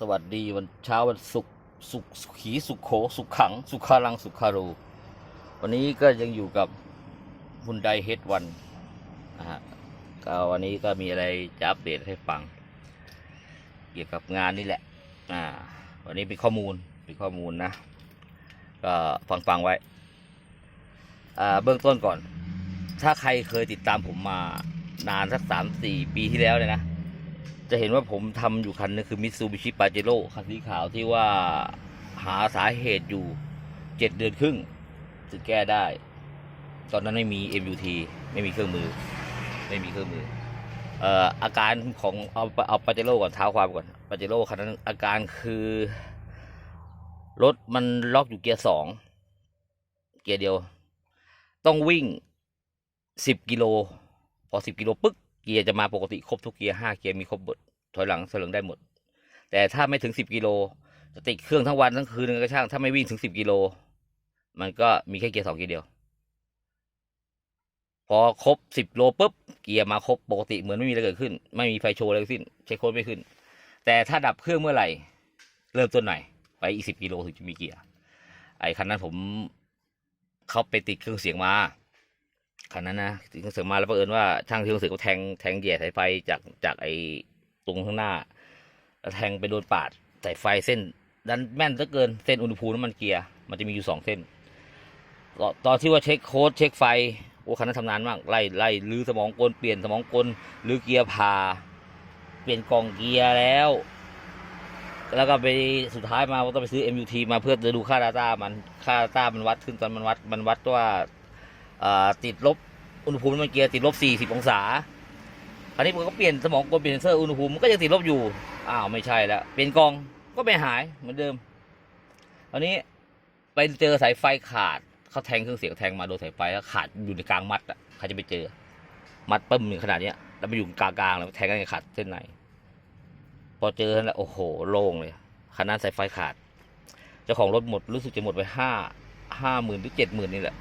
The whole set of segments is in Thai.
สวัสดีวันเช้าวันศุกร์สุขขีสุขโขสุขขัง สุขารังสุขารู วันนี้ก็ยังอยู่กับฮุนไดเฮดวันนะฮะก็วันนี้ก็มีอะไรจะอัปเดตให้ฟัง เกี่ยวกับงานนี่แหละอ่าวันนี้เป็นข้อมูลเป็นข้อมูลนะ ก็ฟังฟังๆไว้อ่าเบื้องต้นก่อน ถ้าใครเคยติดตามผมมานานสักสามสี่ปีที่แล้วเนี่ยนะ จะเห็นว่าผมทำอยู่คันนึงคือมิตซูบิชิปาเจโร่คันสีขาวที่ว่าหาสาเหตุอยู่เจ็ดเดือนครึ่งถึงแก้ได้ ตอนนั้นไม่มี MUT ไม่มีเครื่องมือ ไม่มีเครื่องมือเอ่ออาการของเอาเอาปาเจโร่ก่อนเท้าความก่อนปาเจโร่คันนั้นอาการคือ รถมันล็อกอยู่เกียร์สองเกียร์เดียว ต้องวิ่งสิบกิโลพอสิบกิโลปึ๊กเกียร์จะมาปกติครบทุกเกียร์ห้าเกียร์มีครบหมด ถอยหลังเสลิงได้หมด แต่ถ้าไม่ถึงสิบกิโลจะติดเครื่องทั้งวันทั้งคืนก็ช่าง ถ้าไม่วิ่งถึงสิบกิโล มันก็มีแค่เกียร์สองเกียร์เดียว พอครบสิบโลปุ๊บเกียร์มาครบปกติเหมือนไม่มีอะไรเกิดขึ้น ไม่มีไฟโชว์อะไรทั้งสิ้นเช็คโค้ดไม่ขึ้น แต่ถ้าดับเครื่องเมื่อไหร่ เริ่มต้นไหนไปอีกสิบกิโลถึงจะมีเกียร์ไอ้คันนั้นผมเขาไปติดเครื่องเสียงมาคันนั้นนะติดเครื่องเสียงมาแล้วบังเอิญว่าช่างเครื่องเสียงเขาแทงแทงแย่สายไฟจากจากไอ ตรงข้างหน้าแล้วแทงไปโดนปาดสายไฟเส้นดันแม่นเหลือเกินเส้นอุณหภูมิน้ำมันเกียร์มันจะมีอยู่สองเส้น ตอนตอนที่ว่าเช็คโค้ดเช็คไฟโอ้คันนั้นทำนานมากไล่ไล่รื้อสมองกลเปลี่ยนสมองกลหรือเกียร์พาเปลี่ยนกล่องเกียร์แล้ว แล้วก็ไปสุดท้ายมาต้องไปซื้อ MUT มาเพื่อจะดูค่า Data มันค่า Data มันวัดขึ้นตอนมันวัดมันวัดว่าติดลบอุณหภูมิน้ำมันเกียร์ติดลบ40 องศา คราวนี้ผมก็เปลี่ยนสมองกลเปลี่ยนเซอร์อุณหภูมิมันก็ยังติดลบอยู่ อ้าวไม่ใช่แล้ว เปลี่ยนกองก็ไม่หายเหมือนเดิมคราวนี้ไปเจอสายไฟขาดเขาแทงเครื่องเสียงแทงมาโดนสายไฟแล้วขาดอยู่ในกลางมัดอะใครจะไปเจอ มัดปึ้มหนึ่งขนาดเนี้ยแล้วไปอยู่กลางๆแล้วแทงกันขาดเส้นไหนพอเจอแล้วโอ้โหโล่งเลยขนาดสายไฟขาดเจ้าของรถหมดรู้สึกจะหมดไปห้าห้าหมื่นหรือเจ็ดหมื่นนี่แหละ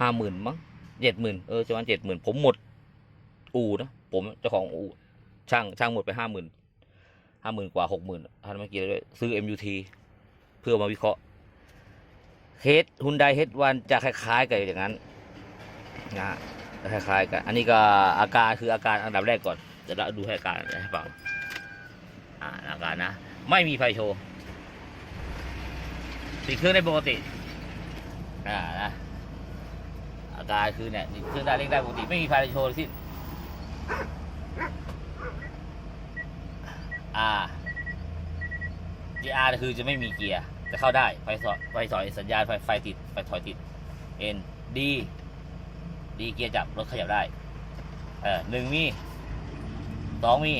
ห้าหมื่นมั้งเจ็ดหมื่นเออประมาณเจ็ดหมื่นผมหมดอูนะ ผมเจ้าของอูช่างช่างหมดไปห้าหมื่นห้าหมื่นกว่าหกหมื่นท่านเมื่อกี้เลยซื้อ MUT เพื่อมาวิเคราะห์เฮดฮุนไดเฮดวันจะคล้ายๆ กับอย่างนั้นนะคล้ายๆกัน อันนี้ก็อาการคืออาการอันดับแรกก่อนจะดูให้อาการให้ฟังอ่าอาการนะ ไม่มีไฟโชว์ติดเครื่องได้ปกติอ่านะอาการคือเนี่ยเครื่องได้เร่งได้ปกติไม่มีไฟโชว์สิ้น อ่า GR คือจะไม่มีเกียร์จะเข้าได้ ไฟสอยไฟสอยสัญญาณไฟไฟติด ไฟถอยติด N D D เกียร์จับรถขยับได้ เออหนึ่งมีสองมี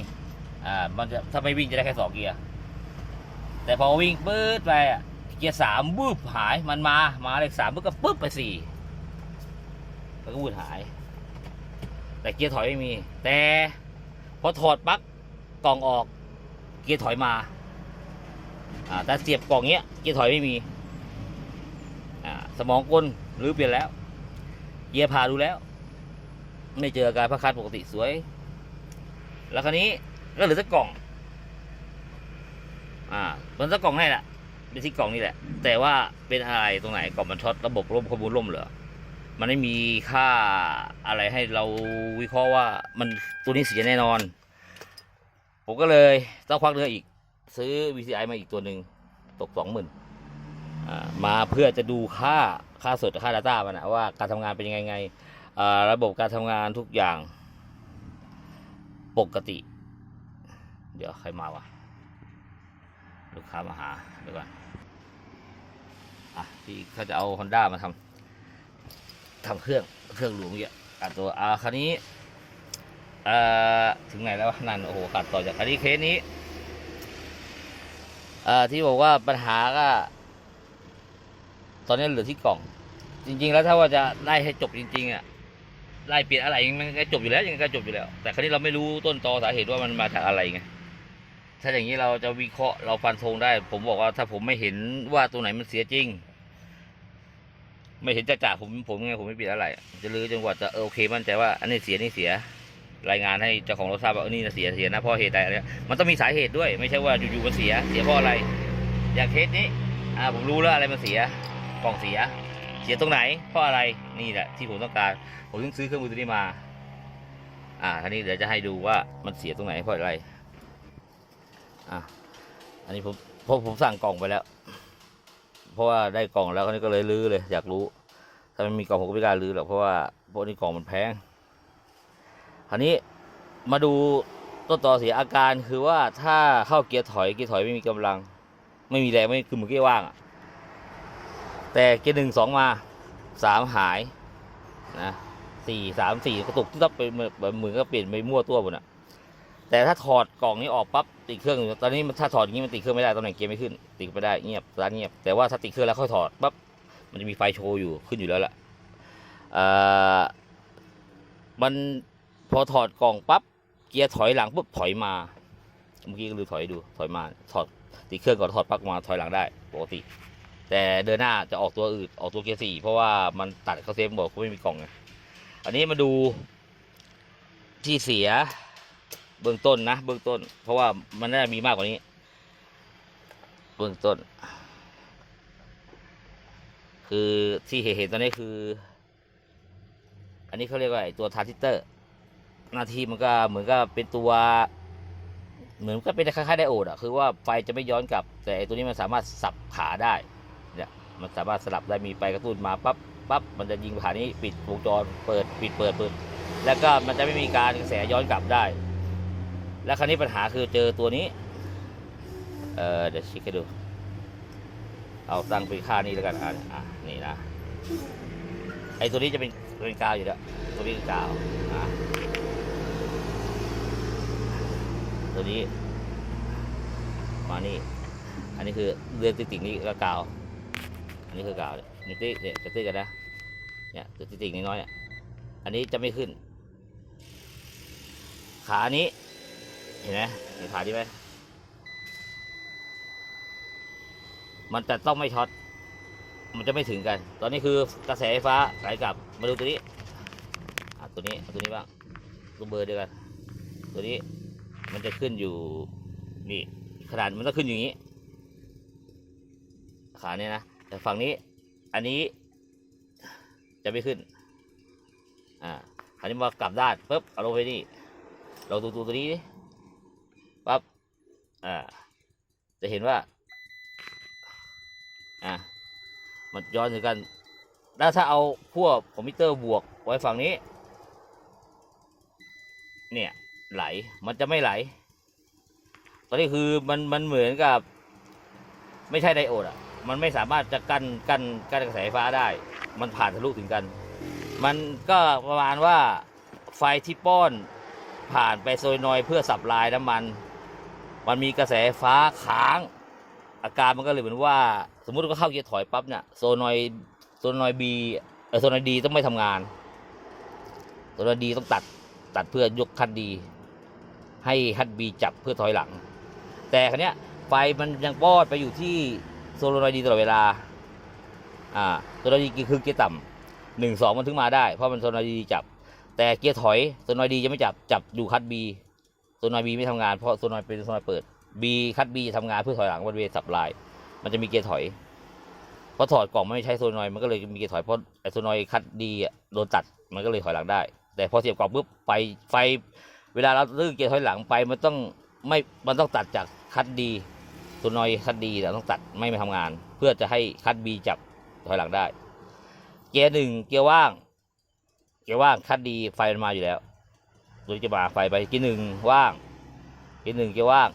อ่า มันจะถ้าไม่วิ่งจะได้แค่สองเกียร์ แต่พอวิ่งปื๊ดไปอะเกียร์สามบึ้บหาย มันมา มาเลขสามปุ๊บก็ปุ๊บไปสี่แล้วก็วูดหาย แต่เกียร์ถอยไม่มี แต่พอถอดปลั๊กกล่องออก เกียร์ถอยมาแต่เสียบกล่องเนี้ยเกียร์ถอยไม่มีสมองกลหรือเปลี่ยนแล้ว เกียร์พาดูแล้ว ไม่เจออาการพักคัดปกติสวย แล้วคราวนี้ก็เหลือแต่กล่อง อ่ามันแต่กล่องนี่แหละเป็นที่กล่องนี่แหละ แต่ว่าเป็นอะไรตรงไหนกล่องมันช็อตระบบร่มข้อมูลร่มเหรอ มันไม่มีค่าอะไรให้เราวิเคราะห์ว่ามันตัวนี้เสียแน่นอน ผมก็เลยต้องควักเรืออีก ซื้อ VCI มาอีกตัวหนึ่งตกสองหมื่นมาเพื่อจะดูค่าค่าสดค่า Data มันนะว่าการทำงานเป็นยังไงไงระบบการทำงานทุกอย่างปกติ เดี๋ยวใครมาวะลูกค้ามาหาเดี๋ยวก่อนอะที่เขาจะเอา Honda มาทำ ทำเครื่องเครื่องหลวงเยอะอะตัวอ่าคันนี้เอ่อถึงไหนแล้วนั่นโอ้โหขาดต่อจากคันนี้เคสนี้เอ่อที่บอกว่าปัญหาก็ ตอนนี้เหลือที่กล่อง จริง ๆ แล้วถ้าว่าจะไล่ให้จบจริง ๆอะไล่เปลี่ยนอะไรมันก็จบอยู่แล้วยังไงก็จบอยู่แล้ว แต่ครั้นี้เราไม่รู้ต้นตอสาเหตุว่ามันมาจากอะไรไงถ้าอย่างนี้เราจะวิเคราะห์เราฟันธงได้ ผมบอกว่าถ้าผมไม่เห็นว่าตัวไหนมันเสียจริง ไม่เห็นจะจ่าผมผมไงผมไม่ปิดอะไร จะลื้อจนกว่าจะโอเคมั่นใจว่าอันนี้เสียนี่เสีย รายงานให้เจ้าของรถทราบว่าออนี่นะเสียเสียนะเพราะเหตุใดอะไรมันต้องมีสาเหตุด้วย ไม่ใช่ว่าอยู่ๆมันเสีย เสียเพราะอะไร อย่างเคสนี้อ่าผมรู้แล้วอะไรมันเสียกล่องเสีย เสียตรงไหนเพราะอะไรนี่แหละที่ผมต้องการ ผมถึงซื้อเครื่องมือตัวนี้มา อ่าทีนี้เดี๋ยวจะให้ดูว่ามันเสียตรงไหนเพราะอะไรอะอันนี้ผมเพราะผมสั่งกล่องไปแล้ว เพราะว่าได้กล่องแล้วคราวนี้ก็เลยลื้อเลย อยากรู้ ถ้าไม่มีกล่องผมก็ไม่กล้าลื้อหรอกเพราะว่าพวกนี้กล่องมันแพงคราวนี้มาดูต้นต่อเสียอาการคือว่าถ้าเข้าเกียร์ถอยเกียร์ถอยไม่มีกำลัง ไม่มีแรงไม่คือเหมือนเกียร์ว่างอะแต่เกียร์หนึ่งสองมาสามหายนะสี่สามสี่กระตุกที่ต้องไปเหมือนก็เปลี่ยนไปมั่วตัวหมดอะ แต่ถ้าถอดกล่องนี้ออกปั๊บติดเครื่องอยู่ตอนนี้มันถ้าถอดอย่างนี้มันติดเครื่องไม่ได้ตำแหน่งเกียร์ไม่ขึ้น ติดไม่ได้เงียบร้านเงียบแต่ว่าถ้าติดเครื่องแล้วค่อยถอดปั๊บมันจะมีไฟโชว์อยู่ขึ้นอยู่แล้วล่ะเอ่อมันพอถอดกล่องปั๊บเกียร์ถอยหลังปุ๊บถอยมา เมื่อกี้ก็ลืมถอยดูถอยมาถอดติดเครื่องก่อนถอดปลั๊กมาถอยหลังได้ปกติ แต่เดินหน้าจะออกตัวอื่นออกตัวเกียร์สี่เพราะว่ามันตัดเขาเซฟบอกเขาไม่มีกล่องไงอันนี้มาดูที่เสีย เบื้องต้นนะเบื้องต้น เพราะว่ามันน่าจะมีมากกว่านี้ เบื้องต้น คือที่เห็นตอนนี้คือ อันนี้เขาเรียกว่าไอตัวทารานซิเตอร์ หน้าที่มันก็เหมือนกับเป็นตัว เหมือนก็เป็นคล้ายๆไดโอดอะคือว่าไฟจะไม่ย้อนกลับ แต่ไอตัวนี้มันสามารถสับขาได้เนี่ยมันสามารถสลับได้มีไฟกระตุ้นมาปั๊บปั๊บมันจะยิงผ่านนี้ปิดวงจรเปิดปิดเปิดเปิด แล้วก็มันจะไม่มีการกระแสย้อนกลับได้ แล้วคราวนี้ปัญหาคือเจอตัวนี้ เออเดี๋ยวชิคให้ดู เอาตั้งเป็นค่านี้แล้วกันอะอะนี่นะ ไอ้ตัวนี้จะเป็นเป็นกาวอยู่แล้ว ตัวนี้คือกาวอะตัวนี้ มานี่ อันนี้คือเรือติ่งๆนี่ก็กาว อันนี้คือกาวเนี่ยนี่ติ๊กเนี่ยจะติ๊กกันนะ เนี่ยตัวติ่งๆน้อยๆอะอันนี้จะไม่ขึ้น ขานี้ เห็นไหมเห็นขาดีไหมมันจะต้องไม่ช็อต มันจะไม่ถึงกัน ตอนนี้คือกระแสไฟฟ้าไหลกลับ มาดูตัวนี้อะตัวนี้ตัวนี้บ้างตัวเบอร์เดียวกัน ตัวนี้มันจะขึ้นอยู่นี่ขนาดมันต้องขึ้นอย่างนี้ ขาเนี่ยนะ แต่ฝั่งนี้ อันนี้จะไม่ขึ้น อ่าอันนี้มากลับด้านปุ๊บเอาลงไปนี่ เราดูตัวตัวนี้ดิ อ่า จะเห็นว่า อะมันย้อนถึงกัน แล้วถ้าเอาพวกคอมพิวเตอร์บวกไว้ฝั่งนี้ เนี่ยไหล มันจะไม่ไหล ตอนนี้คือมันมันเหมือนกับ ไม่ใช่ไดโอดอะ มันไม่สามารถจะกั้นกั้นกั้นกระแสไฟฟ้าได้ มันผ่านทะลุถึงกัน มันก็ประมาณว่าไฟที่ป้อนผ่านไปโซยนอยเพื่อสับลายน้ำมัน มันมีกระแสฟ้าค้าง อาการมันก็เลยเหมือนว่า สมมุติว่าเข้าเกียร์ถอยปั๊บเนี่ยโซนอยโซนอยบีเออโซนอยดีต้องไม่ทำงานโซนอยดีต้องตัดตัดเพื่อยกคันดี ให้คันบีจับเพื่อถอยหลัง แต่ครั้เนี้ยไฟมันยังปอนไปอยู่ที่โซนอยดีตลอดเวลาอ่าโซนอยดีคือเกียร์ต่ำหนึ่งสองมันถึงมาได้เพราะมันโซนอยดีจับ แต่เกียร์ถอยโซนอยดีจะไม่จับจับอยู่คันบี โซนอยบีไม่ทำงานเพราะโซนอยเป็นโซนอยเปิดบีคัดบีทำงานเพื่อถอยหลังบริเวณสับลาย มันจะมีเกียร์ถอยเพราะถอดกล่องไม่ใช้โซนอยมันก็เลยมีเกียร์ถอยเพราะไอโซนอยคัดดีโดนตัดมันก็เลยถอยหลังได้ แต่พอเสียบกล่องปุ๊บไฟไฟ เวลาเราลื่นเกียร์ถอยหลังไปมันต้องไม่มันต้องตัดจากคัดดีโซนอยคัดดีแต่ต้องตัดไม่มาทำงาน เพื่อจะให้คัดบีจับถอยหลังได้ เกียร์หนึ่งเกียร์ว่าง เกียร์ว่างคัดดีไฟมันมาอยู่แล้ว ตัวนี้จะมาไฟไปเกียร์หนึ่งว่างเกียร์หนึ่งเกียร์ว่าง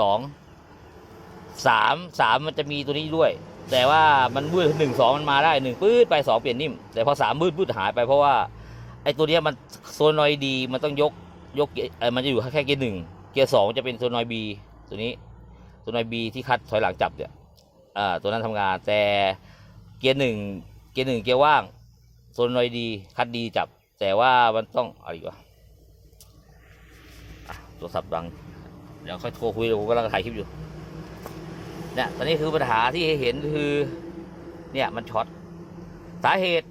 สองสามสามมันจะมีตัวนี้ด้วย แต่ว่ามันมืดหนึ่งสองมันมาได้หนึ่งปื้ดไปสองเปลี่ยนนิ่ม แต่พอสามมืดปื้ดหายไปเพราะว่าไอ้ตัวนี้มันโซนอยดีมันต้องยกยกเอ่อมันจะอยู่แค่เกียร์หนึ่งเกียร์สองจะเป็นโซนอยบีตัวนี้โซนอยบีที่คัดถอยหลังจับเนี่ยอ่าตัวนั้นทำงานแต่เกียร์หนึ่งเกียร์หนึ่งเกียร์ว่างโซนอยดีคัดดีจับ แต่ว่ามันต้องอะไรวะ รศัพท์ดังเดี๋ยวค่อยโทรคุยเดี๋ยวผมกำลังถ่ายคลิปอยู่เนี่ยตอนนี้คือปัญหาที่เห็นคือ เนี่ยมันช็อตสาเหตุ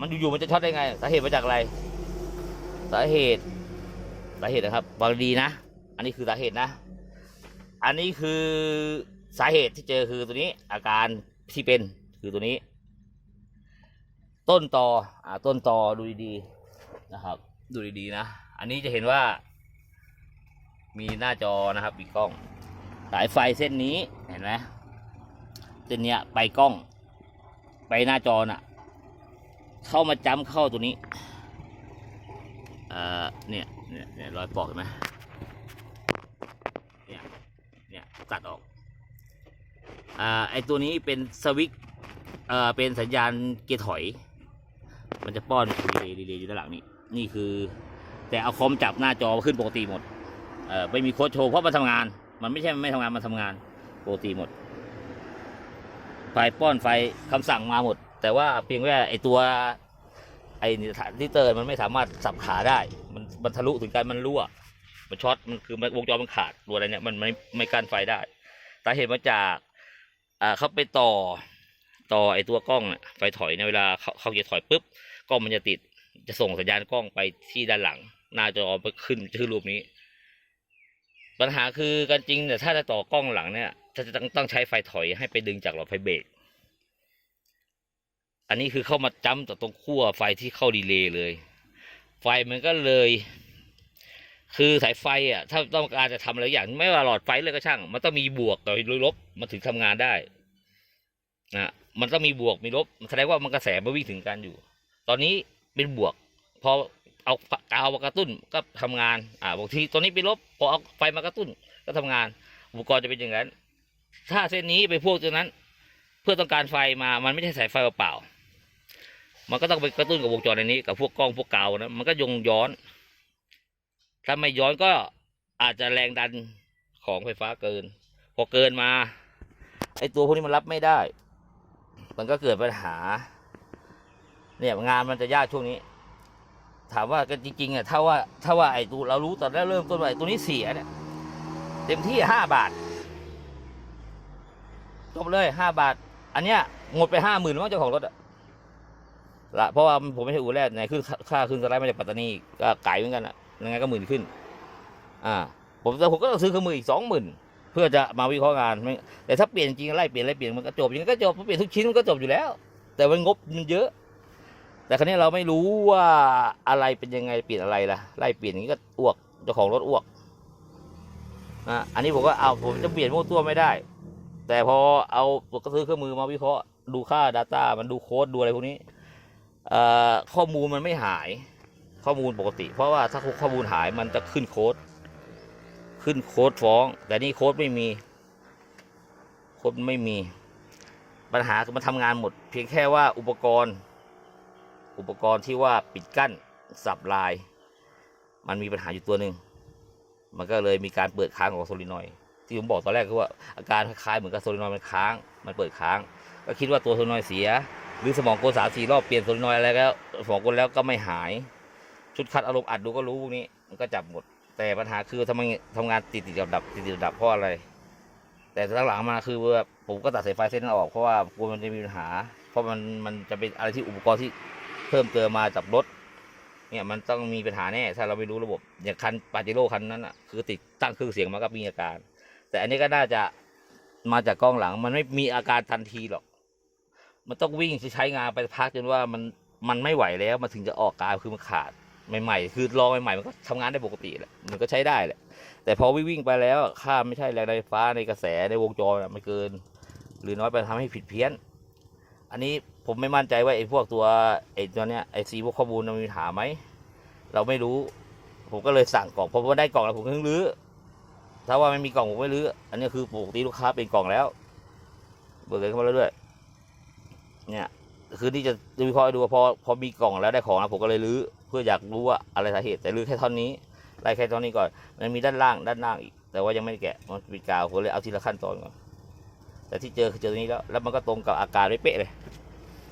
มันอยู่ๆมันจะช็อตได้ไง สาเหตุมาจากอะไร สาเหตุ สาเหตุนะครับฟังดีนะ อันนี้คือสาเหตุนะ อันนี้คือสาเหตุที่เจอคือตัวนี้ อาการที่เป็นคือตัวนี้ ต้นตออ่าต้นตอดูดีๆนะครับ ดูดีๆนะ อันนี้จะเห็นว่า มีหน้าจอนะครับมีกกล้อง สายไฟเส้นนี้เห็นไหมเส้นเนี้ยไปกล้อง ไปหน้าจอน่ะ เข้ามาจ้ำเข้าตัวนี้เอ่อเนี่ยเนี่ยเนี่ยรอยปอกเห็นไหมเนี่ยเนี่ยตัดออกอ่าไอตัวนี้เป็นสวิตเอ่อเป็นสัญญาณเกียร์ถอย มันจะป้อนรีเลย์รีเลย์อยู่ด้านหลังนี่นี่คือ แต่เอาคอมจับหน้าจอขึ้นปกติหมด ออไม่มีโค้ดโชว์เพราะมันทำงาน มันไม่ใช่ไม่ทำงานมันทำงานโปกติหมด ไฟป้อนไฟคำสั่งมาหมด แต่ว่าเพียงแค่ไอตัวไอ้ที่เตอร์มันไม่สามารถสับขาได้ มันมันทะลุถึงกันมันรั่ว มันช็อต มันคือมันวงจรมันขาดตัวอะไรเนี่ยมันไม่ไม่กั้นไฟได้ สาเหตุมาจากอ่าเขาไปต่อต่อไอ้ตัวกล้องไฟถอยในเวลาเขาเขาจะถอยปุ๊บกล้องมันจะติดจะส่งสัญญาณกล้องไปที่ด้านหลัง หน้าจอไปขึ้นชื่อรูปนี้ ปัญหาคือกันจริงเนี่ยถ้าจะต่อกล้องหลังเนี่ยจะต้องต้องใช้ไฟถอยให้ไปดึงจากหลอดไฟเบรกอันนี้คือเข้ามาจ้ำต่อตรงขั้วไฟที่เข้าดีเลย์เลย ไฟมันก็เลย คือสายไฟอะ ถ้าต้องการจะทำอะไรอย่างไม่ว่าหลอดไฟเลยก็ช่าง มันต้องมีบวกกับลบมันถึงทำงานได้นะมันต้องมีบวกมีลบแสดงว่ามันกระแสมันวิ่งถึงกันอยู่ ตอนนี้เป็นบวกพอ เอากาวมากระตุ้นก็ทำงานอ่าบางทีตอนนี้เป็นลบพอเอาไฟมากระตุ้นก็ทำงาน อุปกรณ์จะเป็นอย่างนั้น ถ้าเส้นนี้ไปพวกตัวนั้น เพื่อต้องการไฟมามันไม่ใช่สายไฟเปล่ามันก็ต้องไปกระตุ้นกับวงจรในนี้กับพวกกล้องพวกกาวนะมันก็ยงย้อน ถ้าไม่ย้อนก็อาจจะแรงดันของไฟฟ้าเกิน พอเกินมาไอตัวพวกนี้มันรับไม่ได้ มันก็เกิดปัญหา เนี่ยงานมันจะยากช่วงนี้ ถามว่ากันจริงๆอะถ้าว่าถ้าว่าไอ้ตัวเรารู้ตอนแรกเริ่มต้นว่าไอ้ตัวนี้เสียเนี่ยเต็มที่ห้าบาทจบเลยห้าบาท อันเนี้ยหมดไปห้าหมื่นมั้งเจ้าของรถอะละเพราะว่าผมไม่ใช่อู่แรกไหนขึ้นค่าขึ้นสไลด์มาจากปัตตานีก็ไก่เหมือนกันอะยังไงก็หมื่นขึ้น อ่า ผมแต่ผมก็ต้องซื้อเครื่องมืออีกสองหมื่นเพื่อจะมาวิเคราะห์งาน แต่ถ้าเปลี่ยนจริงไล่เปลี่ยนไล่เปลี่ยนมันก็จบยังไงก็จบเพราะเปลี่ยนทุกชิ้นมันก็จบอยู่แล้ว แต่มันงบมันเยอะ แต่ครั้นี้เราไม่รู้ว่าอะไรเป็นยังไงเปลี่ยนอะไรล่ะไล่เปลี่ยนอย่างนี้ก็อ้วกเจ้าของรถอ้วกอะอันนี้ผมก็เอาผมจะเปลี่ยนมั่วตัวไม่ได้ แต่พอเอาก็ซื้อเครื่องมือมาวิเคราะห์ดูค่า Data มันดูโค้ดดูอะไรพวกนี้ข้อมูลมันไม่หายข้อมูลปกติ เพราะว่าถ้าข้อมูลหายมันจะขึ้นโค้ด ขึ้นโค้ดฟ้อง แต่นี่โค้ดไม่มี โค้ดไม่มี ปัญหาคือมันทำงานหมด เพียงแค่ว่าอุปกรณ์ อุปกรณ์ที่ว่าปิดกั้นสับลาย มันมีปัญหาอยู่ตัวหนึ่งมันก็เลยมีการเปิดค้างของโซลินอยที่ผมบอกตอนแรกคือว่าอาการคล้ายๆเหมือนกับโซลินอยมันค้าง มันเปิดค้าง ก็คิดว่าตัวโซลินอยเสีย หรือสมองกลสามสี่รอบเปลี่ยนโซลินอยอะไรแล้วสมองกลแล้วก็ไม่หาย ชุดคัดอารมณ์อัดดูก็รู้พวกนี้มันก็จับหมด แต่ปัญหาคือทำไมทำงานติดติดดับดับติดติดดับเพราะอะไร แต่หลังมาคือว่าผมก็ตัดสายไฟเส้นนั้นออกเพราะว่ากลัวมันจะมีปัญหา เพราะมันมันจะเป็นอะไรที่อุปกรณ์ที่ เพิ่มเติมมาจากรถเนี่ยมันต้องมีปัญหาแน่ถ้าเราไม่รู้ระบบอย่างคันปาเจโร่คันนั้นอะคือติดตั้งเครื่องเสียงมาก็มีอาการ แต่อันนี้ก็น่าจะมาจากกล้องหลัง มันไม่มีอาการทันทีหรอก มันต้องวิ่งใช้งานไปพักจนว่ามันมันไม่ไหวแล้วมันถึงจะออกกายคือมันขาดใหม่ๆ คือลองใหม่ๆมันก็ทำงานได้ปกติแหละมันก็ใช้ได้แหละ แต่พอวิ่งไปแล้วค่าไม่ใช่แรงไฟฟ้าในกระแสในวงจรอะไม่เกิน หรือน้อยไปทำให้ผิดเพี้ยน อันนี้ ผมไม่มั่นใจว่าไอ้พวกตัวไอ้ตัวเนี้ยไอ้ซีพวกข้อมูลมันมีปัญหาไหมเราไม่รู้ ผมก็เลยสั่งกล่องพอผมได้กล่องแล้วผมเพิ่งรื้อถ้าว่าไม่มีกล่องผมไม่รื้ออันนี้คือปกติลูกค้าเป็นกล่องแล้วเบิกเงินเข้ามาแล้วด้วย เนี่ยคือที่จะจะวิเคราะห์ดูว่าพอพอมีกล่องแล้วได้ของแล้วผมก็เลยรื้อเพื่ออยากรู้ว่าอะไรสาเหตุแต่รื้อแค่ท่อนนี้ไล่แค่ท่อนนี้ก่อนมันมีด้านล่างด้านล่างอีก แต่ว่ายังไม่แกะมันปิดกาวผมเลยเอาทีละขั้นตอนก่อนแต่ที่เจอคือเจอตัวนี้แล้วแล้วมันก็ตรงกับอาการเป๊ะเลย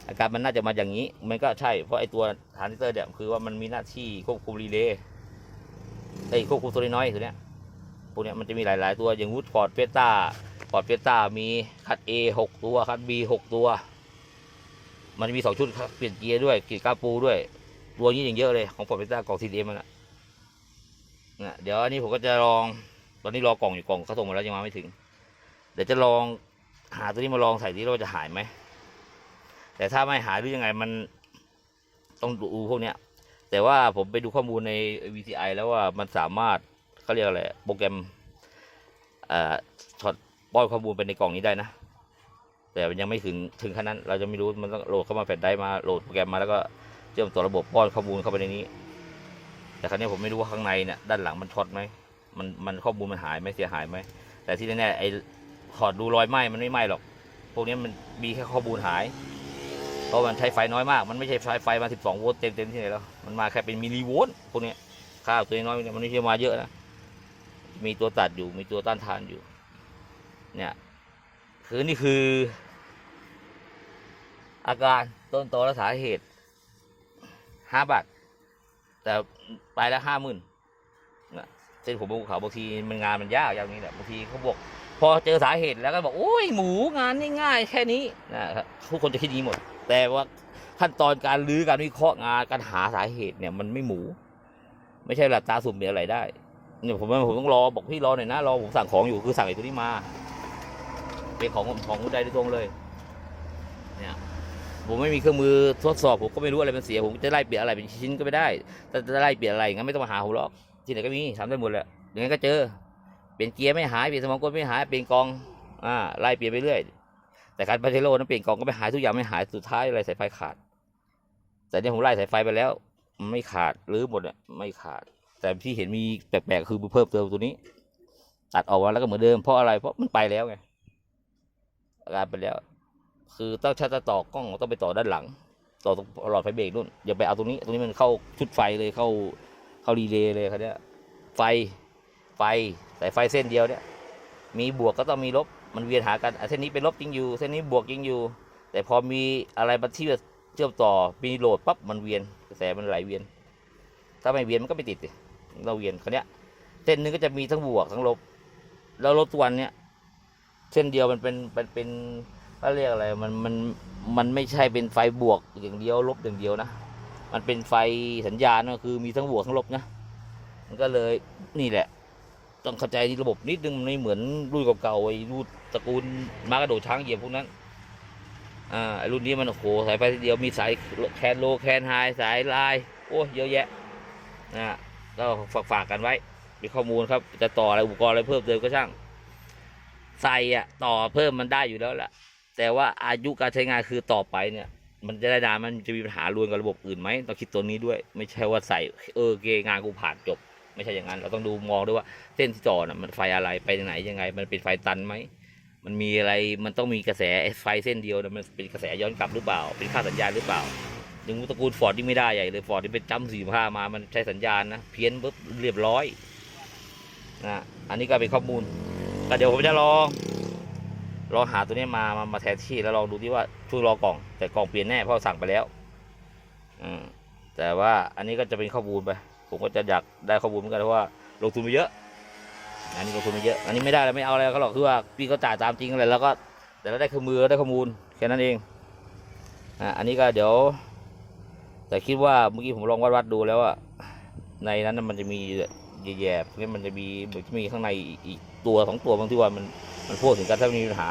อาการมันน่าจะมาอย่างนี้ มันก็ใช่ เพราะไอตัวทรานซิสเตอร์เนี่ยคือว่ามันมีหน้าที่ควบคุมรีเลย์ไอควบคุมโซลินอยตัวเนี้ยพวกเนี้ยมันจะมีหลาย ๆ ตัวอย่างวูดฟอร์ดเฟต้าฟอร์ดเฟต้ามีคัด A หกตัวคัด B หกตัว มันจะมีสองชุดเปลี่ยนเกียร์ด้วยเกียร์กาปูด้วย ตัวนี้อย่างเยอะเลยของฟอร์ดเฟต้ากล่อง CDM มันอะนะเดี๋ยวอันนี้ผมก็จะลองตอนนี้รอกล่องอยู่กล่องเขาส่งมาแล้วยังมาไม่ถึง เดี๋ยวจะลองหาตัวนี้มาลองใส่ที่ว่าจะหายไหม แต่ถ้าไม่หายหรือยังไงมันต้องดูพวกเนี้ย แต่ว่าผมไปดูข้อมูลใน VCI แล้วว่ามันสามารถเขาเรียกอะไรโปรแกรมอ่อช็อตป้อนข้อมูลไปในกล่องนี้ได้นะ แต่มันยังไม่ถึงถึงขนาดนั้น เราจะไม่รู้มันต้องโหลดเข้ามาแผ่นได้มาโหลดโปรแกรมมาแล้วก็เชื่อมต่อระบบป้อนข้อมูลเข้าไปในนี้ แต่ครั้นี้ผมไม่รู้ว่าข้างในเนี่ยด้านหลังมันช็อตไหมมันมันข้อมูลมันหายไหมเสียหายไหมแต่ที่แน่ๆไอ้ถอดดูรอยไหม้มันไม่ไหม้หรอก พวกนี้มันมีแค่ข้อมูลหาย เพราะมันใช้ไฟน้อยมาก มันไม่ใช่ใช้ไฟมา 12 โวลต์เต็มเต็มที่ไหนแล้ว มันมาแค่เป็นมิลลิโวลต์พวกนี้ค่าตัวน้อยมันไม่ใช่มาเยอะนะ มีตัวตัดอยู่ มีตัวต้านทานอยู่ เนี่ย คือนี่คือ อาการต้นตอและสาเหตุ ห้าบาท แต่ไปแล้วห้าหมื่นนะเส้นผมบนภูเขาบางทีมันงานมันยากอย่างนี้แหละ บางทีเขาบอกพอเจอสาเหตุแล้วก็บอกโอ้ยหมูงานนี่ง่ายแค่นี้นะครับทุกคนจะคิดนี้หมด แต่ว่าขั้นตอนการรื้อการวิเคราะห์งานการหาสาเหตุเนี่ยมันไม่หมู ไม่ใช่หลับตาสุ่มเป็นอะไรได้เนี่ยผมว่าผมต้องรอบอกพี่รอหน่อยนะรอผมสั่งของอยู่คือสั่งไอ้ตัวนี้มาเป็นของของคุณใจโดยตรงเลย เนี่ยผมไม่มีเครื่องมือทดสอบผมก็ไม่รู้อะไรมันเสียผมจะไล่เปลี่ยนอะไรเป็นชิ้นก็ไม่ได้แต่จะไล่เปลี่ยนอะไรงั้นไม่ต้องมาหาผมหรอกที่ไหนก็มีทำได้หมดแหละยังไงก็เจอเปลี่ยนเกียร์ไม่หายเปลี่ยนสมองกลไม่หายเปลี่ยนกองอ่าไล่เปลี่ยนไปเรื่อย แต่การปาเทโลนั้นเปลี่ยนกองก็ไม่หายทุกอย่างไม่หายสุดท้ายอะไรสายไฟขาด แต่เนี่ยผมไล่สายไฟไปแล้วไม่ขาดหรือหมดอะไม่ขาด แต่ที่เห็นมีแปลกๆคือเพิ่มเติมตัวนี้ ตัดออกมาแล้วก็เหมือนเดิมเพราะอะไรเพราะมันไปแล้วไงอาการไปแล้ว คือต้องชัดต่อกล้องต้องไปต่อด้านหลัง ต่อตรงหลอดไฟเบรกนู่นอย่าไปเอาตรงนี้ ตรงนี้มันเข้าชุดไฟเลยเข้าเข้ารีเลย์เลยครับเนี่ยไฟไฟสายไฟเส้นเดียวเนี่ย มีบวกก็ต้องมีลบ มันเวียนหากันเส้นนี้เป็นลบจริงอยู่ เส้นนี้บวกจริงอยู่ แต่พอมีอะไรมาที่อเชื่อมต่อมีโหลดปั๊บมันเวียนกระแสมันไหลเวียน ถ้าไม่เวียนมันก็ไม่ติดสิเราเวียนคันนี้เส้นนึงก็จะมีทั้งบวกทั้งลบ แล้วรถตัวนเนี้ยเส้นเดียวมันเป็นเป็นเป็นเขาเรียกอะไรมันมันมันไม่ใช่เป็นไฟบวกอย่างเดียวลบอย่างเดียวนะ มันเป็นไฟสัญญาณก็คือมีทั้งบวกทั้งลบนะ มันก็เลยนี่แหละ ต้องเข้าใจระบบนิดนึงมันไม่เหมือนรุ่นเก่าๆไอ้รุ่นตระกูลมากระโดดช้างเหยียบพวกนั้น อ่ารุ่นนี้มันโอ้โหสายไฟทีเดียวมีสายแคนโลแคนไฮสายลายโอ้เยอะแยะนะก็ฝากฝากกันไว้มีข้อมูลครับ จะต่ออะไรอุปกรณ์อะไรเพิ่มเติมก็ช่างใส่อะต่อเพิ่มมันได้อยู่แล้วแหละแต่ว่าอายุการใช้งานคือต่อไปเนี่ย มันจะได้นานมันจะมีปัญหารวนกับระบบอื่นไหมต้องคิดตัวนี้ด้วย ไม่ใช่ว่าใส่เออเกงานกูผ่านจบ ไม่ใช่อย่างนั้น เราต้องดูมองด้วยว่าเส้นที่ต่อน่ะมันไฟอะไรไปไหนยังไง มันเป็นไฟตันไหมมันมีอะไรมันต้องมีกระแสไฟเส้นเดียวนะมันเป็นกระแสย้อนกลับหรือเปล่า เป็นค่าสัญญาณหรือเปล่าอย่างตระกูลฟอร์ดที่ไม่ได้ใหญ่เลยฟอร์ดที่เป็นจัมสี่ห้ามามันใช้สัญญาณนะเพี้ยนปุ๊บเรียบร้อยนะอันนี้ก็เป็นข้อมูลก็เดี๋ยวผมจะลองลองหาตัวนี้มามามาแทนที่แล้วลองดูที่ว่าช่วยรอกล่อง แต่กล่องเปลี่ยนแน่เพราะสั่งไปแล้วอืมแต่ว่าอันนี้ก็จะเป็นข้อมูลไป ผมก็จะอยากได้ข้อมูลเหมือนกันเพราะว่าลงทุนไปเยอะ อันนี้ลงทุนไปเยอะ อันนี้ไม่ได้แล้วไม่เอาอะไรก็หรอกคือว่าพี่เขาจ่ายตามจริงอะไรแล้วก็แต่เราได้เครื่องมือได้ข้อมูลแค่นั้นเองอะอันนี้ก็เดี๋ยว แต่คิดว่าเมื่อกี้ผมลองวัดวัดดูแล้วว่าในนั้นมันจะมีแย่ๆพวกนี้มันจะมีเหมือนมีข้างในอีกอีกตัวสองตัวบางที่ว่ามันมันพูดถึงกันถ้ามีปัญหา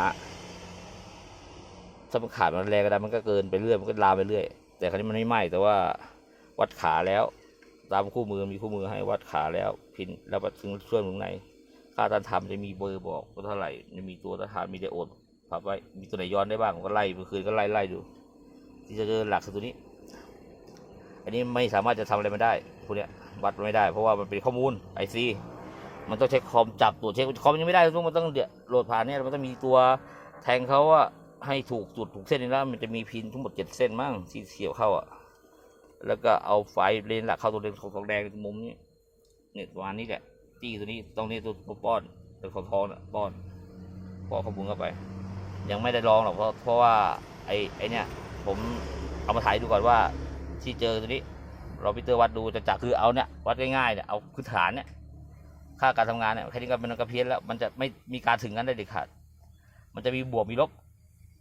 ถ้ามันขาดมันแรงก็ได้มันก็เกินไปเรื่อยมันก็ลามไปเรื่อย แต่ครั้นี้มันไม่ไหม้แต่ว่าวัดขาแล้ว ตามคู่มือมีคู่มือให้วัดขาแล้ว พินแล้วถึงช่วงตรงไหนค่าต้านทานจะมีเบอร์บอกว่าเท่าไหร่จะมีตัวต้านทานมีไดโอดพับไว้มีตัวไหนย้อนได้บ้างก็ไล่เมื่อคืนก็ไล่ไล่ดู ที่จะเจอหลักคือตัวนี้ อันนี้ไม่สามารถจะทำอะไรมาได้พวกเนี้ยวัดไม่ได้เพราะว่ามันเป็นข้อมูลไอซีมันต้องใช้คอมจับตัวเช็คคอมยังไม่ได้ต้องมันต้องโหลดผ่านเนี่ยมันต้องมีตัวแทงเขาว่าให้ถูกจุดถูกเส้นนี่แล้วมันจะมีพินทั้งหมดเจ็ดเส้นมั้งที่เสียบเข้าอะ แล้วก็เอาไฟเลนหลักเข้าตัวเลนของทองแดงมุมนี้เนี่ยประมาณนี้แหละจี้ตัวนี้ตรงนี้ตัวป้อนตัวของทองนะป้อนป้อนข้อมูลเข้าไป ยังไม่ได้ลองหรอกเพราะเพราะว่าไอ้ไอ้เนี่ย ผมเอามาถ่ายดูก่อนว่า ที่เจอตัวนี้ เราพิเตอร์วัดดูจะจับคือเอาเนี่ยวัดง่ายๆเนี่ยเอาพื้นฐานเนี่ยค่าการทำงานเนี่ยแค่นี้ก็เป็นกระเพี้ยนแล้ว มันจะไม่มีการถึงกันได้เด็ดขาด มันจะมีบวกมีลบ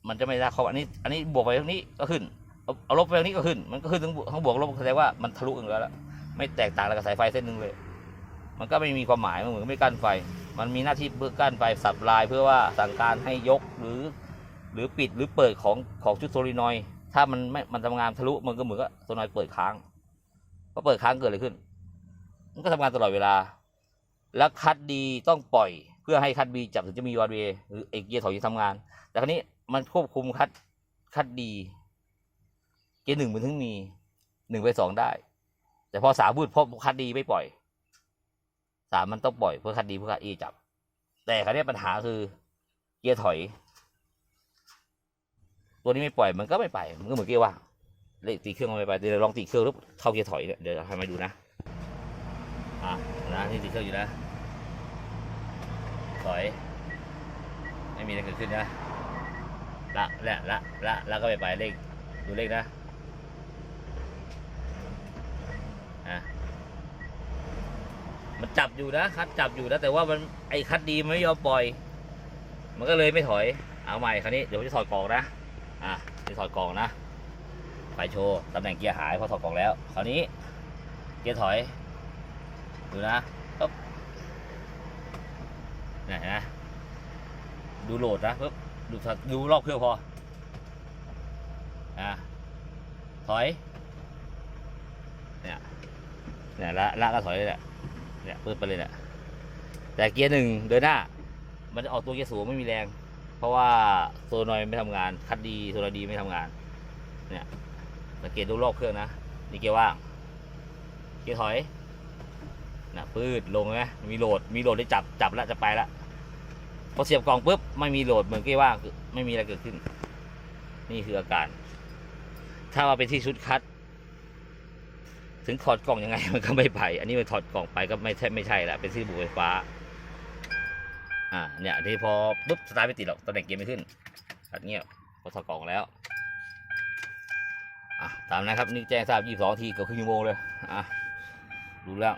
มันจะไม่ได้เขาอันนี้ อันนี้บวกไปตรงนี้ก็ขึ้น เอาเอาลบไปตรงนี้ก็ขึ้น มันก็ขึ้นทั้งบวกทั้งบวกลบแสดงว่ามันทะลุกันแล้ว ไม่แตกต่างอะไรกับสายไฟเส้นหนึ่งเลย มันก็ไม่มีความหมายมันเหมือนไม่กั้นไฟ มันมีหน้าที่เพื่อกั้นไฟสับลายเพื่อว่าสั่งการให้ยกหรือ หรือปิดหรือเปิดของของชุดโซลินอยถ้ามันไม่มันทำงานทะลุมันก็เหมือนกับโซลินอยเปิดค้างพอเปิดค้างเกิดอะไรขึ้น มันก็ทำงานตลอดเวลา แล้วคัดดีต้องปล่อยเพื่อให้คัดบีจับถึงจะมีวันเวหรือเอกเกียร์ถอยทำงาน แต่ครั้นี้มันควบคุมคัดคัดดี ยร์หนึ่งมันถึงมีหนึ่งไปสองได้ แต่พอสามพูดพราะคัดดีไม่ปล่อยสามมันต้องปล่อยเพื่อคัดดีเพื่อคัดอีจับ แต่ครั้นี้ปัญหาคือเกียร์ถอย ตัวนี้ไม่ปล่อยมันก็ไม่ไปมันก็เหมือนเกียร์ว่างเลขตีเครื่องมันไม่ไปเดี๋ยวลองตีเครื่องแล้วเข้าเกียร์ถอยเนี่ยเดี๋ยวให้มาดูนะอะนะนี่ตีเครื่องอยู่นะถอย ไม่มีอะไรเกิดขึ้นนะละละละละแล้วก็ไปไปเลขดูเลขนะ อะมันจับอยู่นะคัดจับอยู่นะแต่ว่ามันไอ้คัดดีมันไม่ยอมปล่อย มันก็เลยไม่ถอย เอาใหม่คราวนี้เดี๋ยวจะถอดกล่องนะอะจะถอดกล่องนะไปโชว์ตำแหน่งเกียร์หายเพราะถอดกล่องแล้วคราวนี้ เกียร์ถอย ดูนะปึ๊บนี่ยเห็นะดูโหลดนะปึ๊บดูดูรอบเครื่องพออะถอย เนี่ยละละก็ถอยเลยแหละเนี่ยปึ๊บไปเลยแหละแต่เกียร์หนึ่งเดินหน้า มันจะออกตัวเกียร์สูงไม่มีแรง เพราะว่าโซนอยไม่ทำงาน คัดดีโซนอยดีไม่ทำงาน เนี่ยสังเกตดูรอบเครื่องนะนี่เกียร์ว่าง เกียร์ถอยนะปืดลงไหมมีโหลดมีโหลดได้จับจับแล้วจะไปแล้วพอเสียบกล่องปุ๊บไม่มีโหลดเหมือนกี้ว่างคือไม่มีอะไรเกิดขึ้น นี่คืออาการ ถ้าว่าเป็นที่ชุดคัด ถึงถอดกล่องยังไงมันก็ไม่ไป อันนี้มันถอดกล่องไปก็ไม่ใช่ไม่ใช่ละเป็นซีบูไฟฟ้า อ่า เนี่ยทีพอปุ๊บสตาร์ทไม่ติดหรอกตำแหน่งเกียร์ไม่ขึ้นอัดเงียบพอถอดกล่องแล้ว อะตามนะครับนี่แจ้งทราบ 22 ทีเกับครึ่งชั่วโมงเลย อะรู้แล้ว